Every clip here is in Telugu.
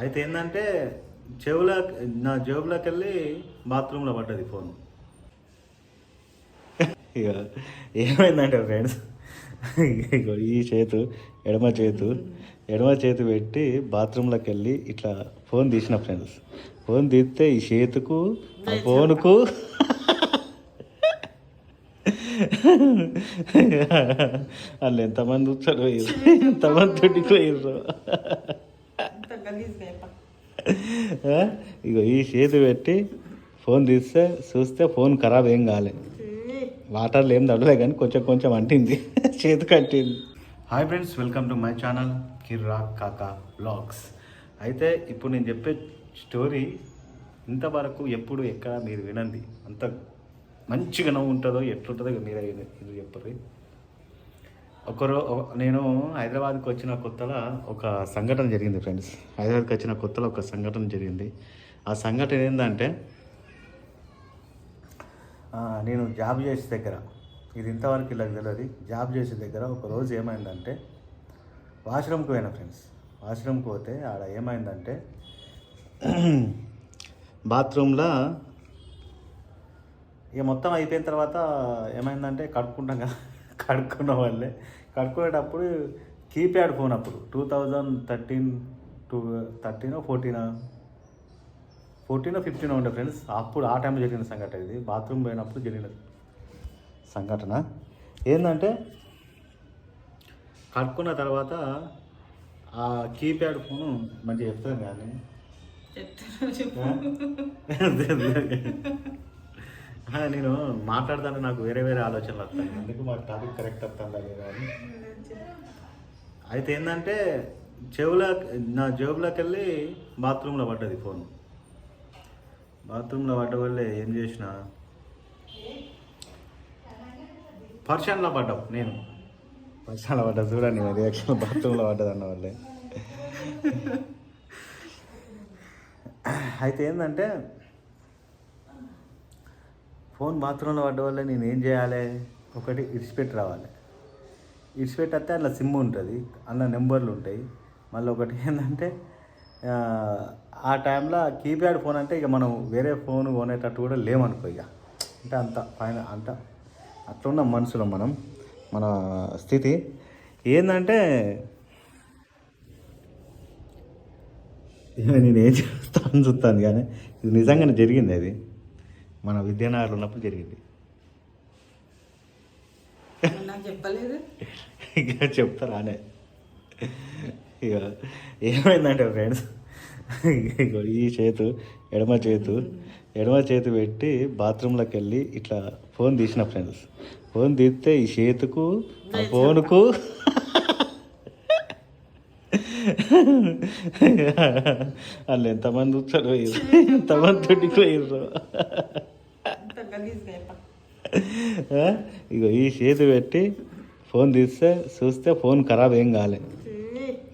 అయితే ఏంటంటే చెవులో నా జేబులోకి వెళ్ళి బాత్రూంలో పడ్డది ఫోన్. ఇక ఏమైందంటే ఫ్రెండ్స్ ఈ చేతు ఎడమ చేతు ఎడమ చేతి పెట్టి బాత్రూంలోకి వెళ్ళి ఇట్లా ఫోన్ తీసిన ఫ్రెండ్స్. ఫోన్ తీస్తే ఈ చేతుకు ఆ ఫోన్కు వాళ్ళు ఎంతమంది వచ్చారు ఎంతమంది దొడ్డిపోయారు ఇగో ఈ చేతి పెట్టి ఫోన్ తీస్తే చూస్తే ఫోన్ ఖరాబ్ ఏం కాలే. వాటర్లో ఏం తడలే కానీ కొంచెం కొంచెం అంటింది. చేతి కట్టింది hi friends welcome to my channel కిర్రా కాకా బ్లాగ్స్ అయితే ఇప్పుడు నేను చెప్పే స్టోరీ ఇంతవరకు ఎప్పుడు ఎక్కడ మీరు వినండి. అంత మంచిగా నవ్వు ఉంటుందో ఎట్లుంటుందో మీరే ఇది చెప్పరు ఒకరో నేను హైదరాబాద్కి వచ్చిన కొత్తలో ఒక సంఘటన జరిగింది ఫ్రెండ్స్. హైదరాబాద్కి వచ్చిన కొత్తలో ఒక సంఘటన జరిగింది. ఆ సంఘటన ఏంటంటే నేను జాబ్ చేసే దగ్గర ఇది ఇంతవరకు ఇలా తెలియదు జాబ్ చేసే దగ్గర ఒక రోజు ఏమైందంటే వాష్రూమ్కి పోయినా ఫ్రెండ్స్. వాష్రూమ్కి పోతే ఆడ ఏమైందంటే బాత్రూంలో ఇక మొత్తం అయిపోయిన తర్వాత ఏమైందంటే కడుక్కుంటాం కదా. కడుక్కున్న వాళ్ళే కడుక్కునేటప్పుడు కీప్యాడ్ ఫోన్ అప్పుడు. టూ థౌజండ్ థర్టీన్ టూ థర్టీనో ఫోర్టీనా? ఫోర్టీన్ ఫిఫ్టీన్ ఉండే ఫ్రెండ్స్. అప్పుడు ఆ టైంలో జరిగిన సంఘటన ఇది. బాత్రూమ్ పోయినప్పుడు జరిగిన సంఘటన. ఏంటంటే కట్టుకున్న తర్వాత ఆ కీప్యాడ్ ఫోను మంచిగా చెప్తాను కానీ. చెప్తాను నేను మాట్లాడతాను నాకు వేరే వేరే ఆలోచనలు వస్తాయి. అందుకు మా టాపిక్ కరెక్ట్ వస్తుందా లేదా అని? అయితే ఏంటంటే చెవులో నా జేబులోకి వెళ్ళి బాత్రూంలో పడ్డది ఫోన్. బాత్రూంలో పడ్డ వల్లే ఏం చేసిన? పర్షన్లో పడ్డావు నేను. పర్షన్లో పడ్డా చూడండి మరి రియాక్షన్ బాత్రూంలో పడ్డది అన్న వల్లే అయితే ఏంటంటే ఫోన్ బాత్రూంలో పడ్డ వల్ల నేను ఏం చేయాలి? ఒకటి ఇడిచిపెట్టి రావాలి. ఇడిచిపెట్టి వస్తే అట్లా సిమ్ ఉంటుంది. అందులో నెంబర్లు ఉంటాయి. మళ్ళీ ఒకటి ఏంటంటే ఆ, టైంలో కీప్యాడ్ ఫోన్ అంటే ఇక మనం వేరే ఫోన్ కొనేటట్టు కూడా లేమనుకో ఇక. అంటే అంత పైన అంత అట్లున్న మనుషులు మనం మన స్థితి. ఏంటంటే ఇక నేను ఏం చేస్తాను చూస్తాను కానీ ఇది నిజంగానే జరిగింది అది. మన విద్యానగర్లో ఉన్నప్పుడు జరిగింది. చెప్పలేదు? ఇక చెప్తారానే ఇక ఏమైందంటే ఫ్రెండ్స్ ఈ చేతు ఎడమ చేతు ఎడమ చేతు పెట్టి బాత్రూంలోకి వెళ్ళి ఇట్లా ఫోన్ తీసిన ఫ్రెండ్స్. ఫోన్ తీస్తే ఈ చేతుకు ఆ ఫోన్కు వాళ్ళు ఎంతమంది వచ్చారు ఎంతమంది. ఆ? ఇగో ఈ చేతి పెట్టి ఫోన్ తీస్తే చూస్తే ఫోన్ ఖరాబ్ ఏం కాలే.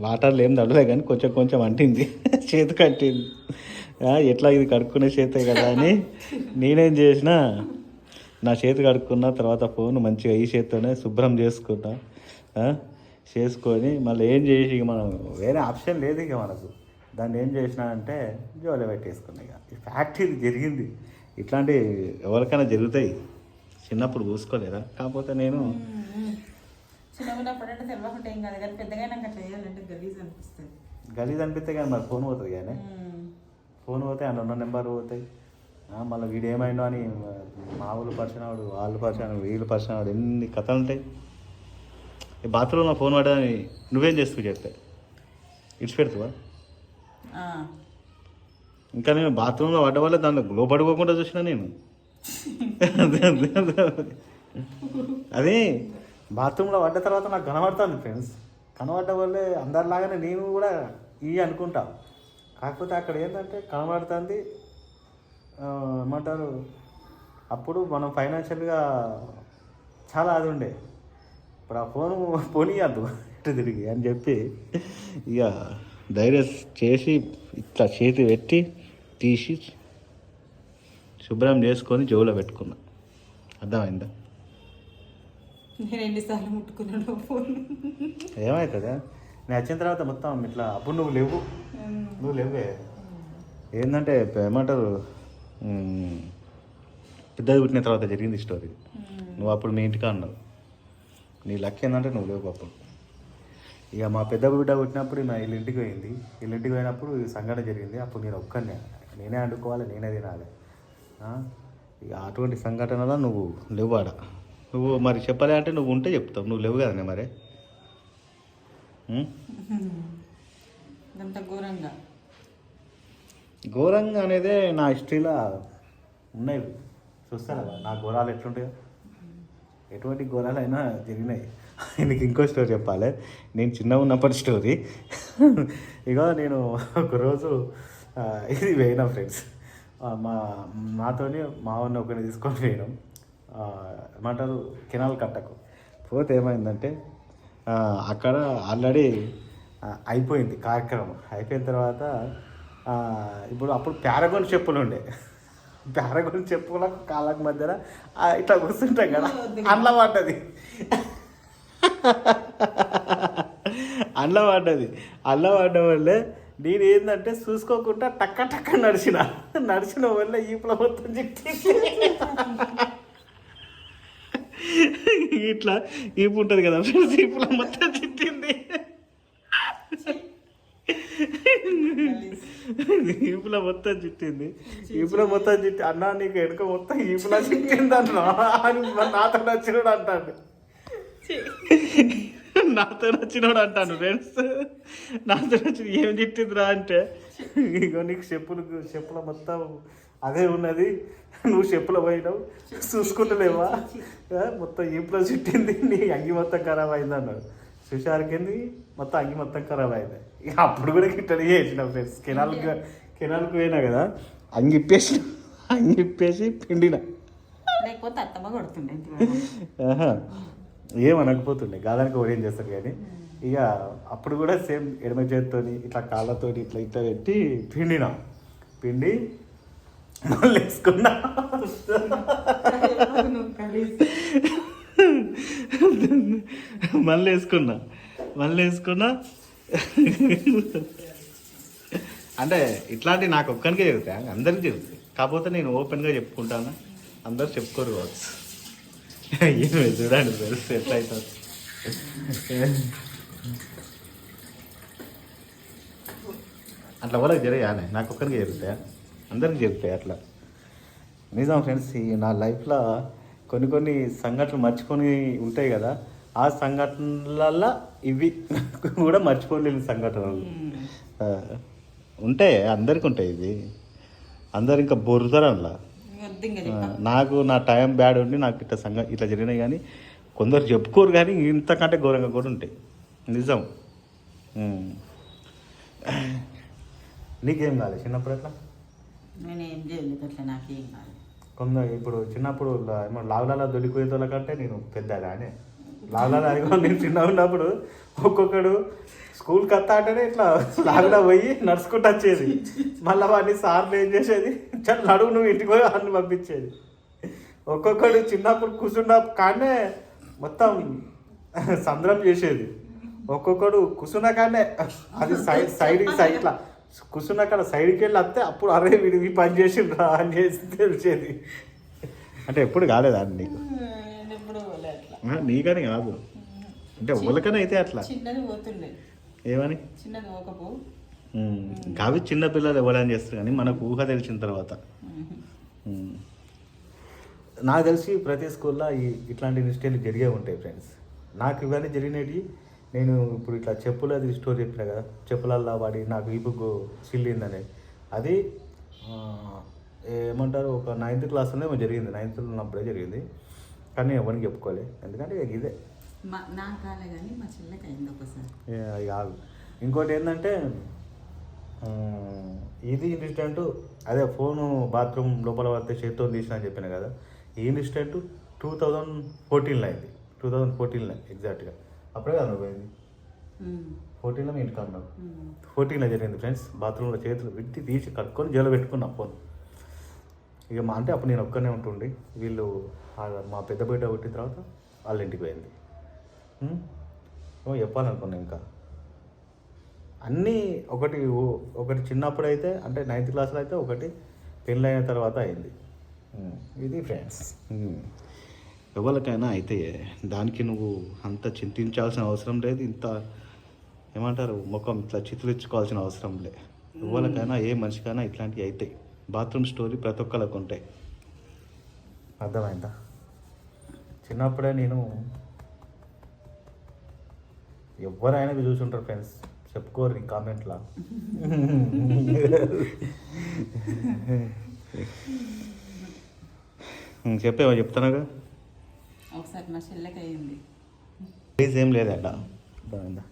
వాటర్లో ఏం తడలే కానీ కొంచెం కొంచెం అంటింది. చేతి కట్టింది. ఎట్లా ఇది కడుక్కునే చేతే కదా అని నేనేం చేసిన నా చేతి కడుక్కున్న తర్వాత ఫోన్ మంచిగా ఈ చేతితోనే శుభ్రం చేసుకున్నా చేసుకొని మళ్ళీ ఏం చేసి ఇక మనం వేరే ఆప్షన్ లేదు ఇక మనకు. దాన్ని ఏం చేసిన అంటే జోలే పెట్టేసుకున్నా ఇక. ఈ ఫ్యాక్ట్ ఇది జరిగింది. ఇట్లాంటి ఎవరికైనా జరుగుతాయి. చిన్నప్పుడు చూసుకోలేదా? కాకపోతే నేను గలీజ్ అనిపిస్తే కానీ మరి ఫోన్ పోతుంది కానీ. ఫోన్ పోతే అందులో ఉన్న నెంబర్ పోతాయి. మళ్ళీ వీడు ఏమైందో అని మా ఊళ్ళు పరిచయం వాడు వాళ్ళు పరిచయం వీళ్ళు పరిచయం వాడు ఎన్ని కథలు ఉంటాయి. ఈ బాత్రూంలో ఫోన్ పడ్డని నువ్వేం చేస్తూ చెప్తే ఇడిచి పెడుతువా ఆ. ఇంకా నేను బాత్రూంలో పడ్డ వల్ల దాంట్లో పడుకోకుండా చూసిన నేను. అదే, బాత్రూంలో పడ్డ తర్వాత నాకు కనబడుతుంది ఫ్రెండ్స్. కనబడ్డ వల్లే అందరిలాగానే నేను కూడా ఈ అనుకుంటా. కాకపోతే అక్కడ ఏంటంటే కనబడుతుంది ఏమంటారు అప్పుడు మనం ఫైనాన్షియల్గా చాలా అది ఉండే. ఇప్పుడు ఆ ఫోన్ పోనీయద్దు ఇటు తిరిగి అని చెప్పి ఇక ధైర్యం చేసి ఇట్లా చేతి పెట్టి తీసి శుభ్రం చేసుకొని జోలో పెట్టుకున్నా. అర్థమైందా? నేను ఎన్నిసార్లు ముట్టుకున్నాను ఫోన్. ఏమవుతుందా నేను వచ్చిన తర్వాత మొత్తం ఇట్లా అప్పుడు నువ్వు లేవు. నువ్వు లేవే. ఏంటంటే ఏమంటారు? పెద్దది పుట్టిన తర్వాత జరిగింది స్టోరీ. నువ్వు అప్పుడు మీ ఇంటికి అన్నావు. నీ లక్ ఏంటంటే నువ్వు లేవు అప్పుడు. ఇక మా పెద్ద బిడ్డ పుట్టినప్పుడు నా వీళ్ళ ఇంటికి పోయింది. వీళ్ళ ఇంటికి పోయినప్పుడు సంఘటన జరిగింది. అప్పుడు నేను ఒక్కనే నేనే వండుకోవాలి నేనే తినాలి? ఇక అటువంటి సంఘటనలో నువ్వు లేవు ఆడ నువ్వు మరి చెప్పలే అంటే నువ్వు ఉంటే చెప్తావు నువ్వు లేవు కదనే మరి? ఘోరంగా? ఘోరంగా అనేదే నా హిస్టరీలో ఉన్నాయి. చూస్తారా నా ఘోరాలు ఎట్లుంటాయో? ఎటువంటి ఘోరాలైనా జరిగినాయి. నీకు ఇంకో స్టోరీ చెప్పాలి. నేను చిన్న ఉన్నప్పటి స్టోరీ. ఇగో నేను ఒకరోజు ఇది పోయినా ఫ్రెండ్స్. మా నాతోని మా వాడిని ఒకరిని తీసుకొని పోయినాం ఏమంటారు? కెనాల్ కట్టకు. పోతే ఏమైందంటే అక్కడ ఆల్రెడీ అయిపోయింది కార్యక్రమం. అయిపోయిన తర్వాత ఇప్పుడు అప్పుడు పారగొని చెప్పులు ఉండే. పారగొని చెప్పులకు కాళ్ళకు మధ్యన ఇట్లా కూర్చుంటాం కదా. అందులో పడ్డది. అందులో పడ్డది. అందులో పడ్డ వల్లే నేను ఏంటంటే చూసుకోకుండా టక్క టక్క నడిచిన. నడిచిన వల్ల ఈపుల మొత్తం చిట్టి ఇట్లా ఈపు ఉంటుంది కదా ఫ్రెండ్స్ ఈపుల మొత్తం చిట్టింది ఈపుల మొత్తం చిట్టింది ఈపుల మొత్తం చిట్టి అన్నా నీకు ఎడక మొత్తం ఈపుల చిట్టింది అన్నా అని నాతో నచ్చినాడు అంటాడు. నాతో నచ్చినోడు అంటాను ఫ్రెండ్స్ నాతో నచ్చిన ఏం చిట్టిందిరా అంటే ఇగో నీకు చెప్పులు చెప్పుల మొత్తం అదే ఉన్నది. నువ్వు చెప్పుల పోయినావు. చూసుకుంటలేవా? మొత్తం ఈపులో చుట్టింది. నీ అంగి మొత్తం ఖరాబ్ అయింది అన్నాడు. సుషార్కింది మొత్తం అంగి మొత్తం ఖరాబ్ అయింది. ఇక అప్పుడు కూడా గిట్టడి చేసిన ఫ్రెండ్స్ కెనాల్కి కెనాల్కి పోయినా కదా అంగి ఇప్పేసి అంగి ఇప్పేసి పిండిన. లేకపోతే అత్తమ్మ కొడుతుండే ఇంటి వాడు. ఏమనకపోతుండే గాదానికి ఓరేం చేస్తారు కానీ ఇక అప్పుడు కూడా సేమ్ ఎడమ చేతితోని ఇట్లా కాళ్ళతోని ఇట్లా ఇట్లా పెట్టి పిండిన. పిండి మళ్ళీ వేసుకున్నా. మళ్ళీ వేసుకున్నా. మళ్ళీ వేసుకున్నా. అంటే ఇట్లాంటి నాకు ఒక్కనికే జరుగుతాయి అందరికీ జరుగుతాయి కాకపోతే నేను ఓపెన్గా చెప్పుకుంటాను? అందరు చెప్పుకోరు కావచ్చు. ఏమి చూడండి తెలుసు ఎట్లా అవుతుంది అట్లా వాళ్ళకి జరిగానే నాకు ఒక్కరికి జరుగుతాయా? అందరికి జరుగుతాయి అట్లా? నిజం ఫ్రెండ్స్ ఈ నా లైఫ్లో కొన్ని కొన్ని సంఘటనలు మర్చికొని ఉంటాయి కదా. ఆ సంఘటనలలో ఇవి కూడా మర్చిపోలేని సంఘటనలు. ఉంటాయి అందరికి ఉంటాయి ఇది అందరు ఇంకా బొరుతారు నాకు నా టైం బ్యాడ్ ఉండి నాకు ఇట్లా సంఘ ఇట్లా జరిగినాయి కానీ కొందరు చెప్పుకోరు కానీ ఇంతకంటే ఘోరంగా కూడా ఉంటాయి. నిజం. నీకేం కాలేదు చిన్నప్పుడు ఎట్లా? నేను ఏం చేయలేదు అట్లా నాకేం కాదు కొందరు ఇప్పుడు చిన్నప్పుడు లావులాల దొరికిపోయేతోళ్ళ కంటే నేను పెద్దగా అని లావులాల నేను చిన్న ఉన్నప్పుడు ఒక్కొక్కడు స్కూల్కి వస్తా అంటేనే ఇట్లా లాగులా పోయి నడుచుకుంటూ వచ్చేది. మళ్ళీ వాడిని సార్లు ఏం చేసేది? చల్ నడువు నువ్వు ఇంటికి పోయి వాడిని పంపించేది. ఒక్కొక్కడు చిన్నప్పుడు కూర్చున్న కాడనే మొత్తం సంద్రం చేసేది. ఒక్కొక్కడు కూర్చున్న కాడనే అది సైడ్ సైడ్కి సైడ్ ఇట్లా కూర్చున్న కాడ సైడ్కి వెళ్ళి వస్తే అప్పుడు అరే వీడు ఈ పని చేసిండ్రా అని చేసి తెలిసేది. అంటే ఎప్పుడు కాలేదా అండి నీకు? నీకని కాదు. అంటే అయితే అట్లా. చిన్నది పోతుండే. ఏమని? కావి చిన్న పిల్లలు ఎవరైనా చేస్తారు కానీ మనకు ఊహ తెలిసిన తర్వాత. నాకు తెలిసి ప్రతి స్కూల్లో ఈ ఇట్లాంటి ఇన్సిడెంట్లు జరిగే ఉంటాయి ఫ్రెండ్స్. నాకు ఇవన్నీ జరిగినవి నేను ఇప్పుడు ఇట్లా చెప్పులు అది స్టోరీ చెప్పిన కదా చెప్పులల్లా వాడి నాకు ఈ బుక్ సిల్లిందని అది ఏమంటారు ఒక నైన్త్ క్లాస్లోనే జరిగింది. నైన్త్లో ఉన్నప్పుడే జరిగింది. కానీ ఎవరికి చెప్పుకోలే. ఎందుకంటే ఇదే. మా నా కాలే కానీ మా చెల్లెకి అయింది ఒకసారి ఏ, అది కాదు. ఇంకోటి ఏంటంటే ఇది ఇన్సిడెంట్ అదే ఫోను బాత్రూమ్ లోపల పడితే చేత్తో తీసిన అని చెప్పిన కదా ఈ ఇన్సిడెంట్ టూ థౌజండ్ ఫోర్టీన్లో అయింది. టూ థౌజండ్ ఫోర్టీన్లో ఎగ్జాక్ట్గా. అప్పుడే కదా పోయింది. ఫోర్టీన్లో మీ ఇంటికి అన్నావు ఉమ్. ఫోర్టీన్లో జరిగింది ఫ్రెండ్స్. బాత్రూంలో చేతులు పెట్టి తీసి కట్టుకొని జైలు పెట్టుకున్నా ఫోన్. ఇక మా అంటే అప్పుడు నేను ఒక్కనే ఉంటుండే. వీళ్ళు మా పెద్ద బిడ్డ పుట్టిన తర్వాత వాళ్ళ ఇంటికి పోయింది? ఏమో చెప్పాలనుకున్నా ఇంకా. అన్నీ ఒకటి ఓ- ఒకటి చిన్నప్పుడు అయితే అంటే నైన్త్ క్లాస్లో అయితే ఒకటి పెళ్ళైన తర్వాత అయింది. ఇది ఫ్రెండ్స్. ఎవరికైనా అయితే దానికి నువ్వు అంత చింతించాల్సిన అవసరం లేదు ఇంత ఏమంటారు ముఖం ఇట్లా చిత్రించుకోవాల్సిన అవసరం లే. ఎవరికైనా ఏ మనిషికైనా ఇట్లాంటివి అవుతాయి బాత్రూమ్ స్టోరీ ప్రతి ఒక్కరికి ఉంటాయి. అర్థమైందా? చిన్నప్పుడే నేను ఎవరైనా ఇవి చూసుంటారు ఫ్రెండ్స్. చెప్పుకోరు కామెంట్లా. చెప్పేవా చెప్తానుగా? ఒకసారి మా చెల్లెకి అయింది ప్లీజ్ ఏం లేదట. అర్థమైందా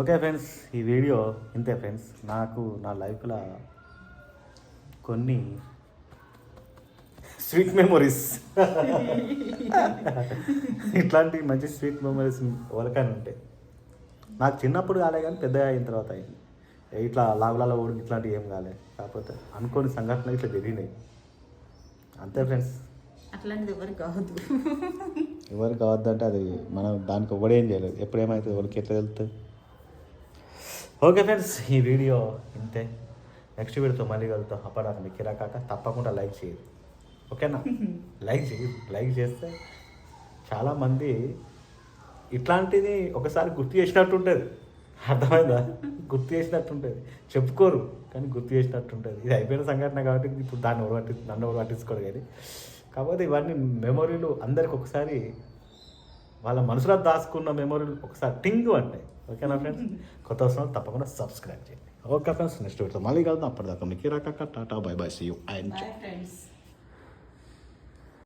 ఓకే ఫ్రెండ్స్ ఈ వీడియో ఇంతే ఫ్రెండ్స్. నాకు నా లైఫ్లో కొన్ని స్వీట్ మెమొరీస్. ఇట్లాంటి మంచి స్వీట్ మెమొరీస్ ఎవరికైనా ఉంటాయి నాకు చిన్నప్పుడు కాలే కానీ పెద్దగా అయిన తర్వాత అయింది. ఇట్లా లాగులాల ఓడి ఇట్లాంటివి ఏం కాలే. కాకపోతే అనుకోని సంఘటనలు ఇట్లా జరిగినాయి. అంతే ఫ్రెండ్స్ అట్లాంటిది ఎవరికి కావద్దు. ఎవరు కావద్దంటే అది మనం దానికి ఒకడేం చేయలేదు. ఎప్పుడేమైతే ఎవరికి ఎట్లా వెళ్తుంది ఓకే ఫ్రెండ్స్ ఈ వీడియో ఇంతే. నెక్స్ట్ వీడియోతో మళ్ళీ కలుగుతాం అప్పటిదాకా మీకు కిరాకాక తప్పకుండా లైక్ చేయండి. ఓకేనా? లైక్ చేయి. లైక్ చేస్తే చాలామంది ఇట్లాంటిది ఒకసారి గుర్తు చేసినట్టు ఉంటుంది అర్థమైందా? గుర్తు చేసినట్టు ఉంటుంది చెప్పుకోరు కానీ గుర్తు చేసినట్టు ఉంటుంది ఇది అయిపోయిన సంఘటన కాబట్టి ఇప్పుడు దాన్ని ఎవరు పట్టి నన్ను ఎవరు పట్టించుకోరు కానీ. కాకపోతే ఇవన్నీ మెమొరీలు అందరికి ఒకసారి వాళ్ళ మనసులో దాచుకున్న మెమొరీలు ఒకసారి టింగ్ అంటాయి ఓకేనా ఫ్రెండ్స్? కొత్త అవసరం తప్పకుండా సబ్స్క్రైబ్ చేయండి. ఓకే ఫ్రెండ్స్ నెక్స్ట్ వీడియో మళ్ళీ కలుద్దాం. అప్పటిదాకా మీకు రాక Tata bye bye see you and friends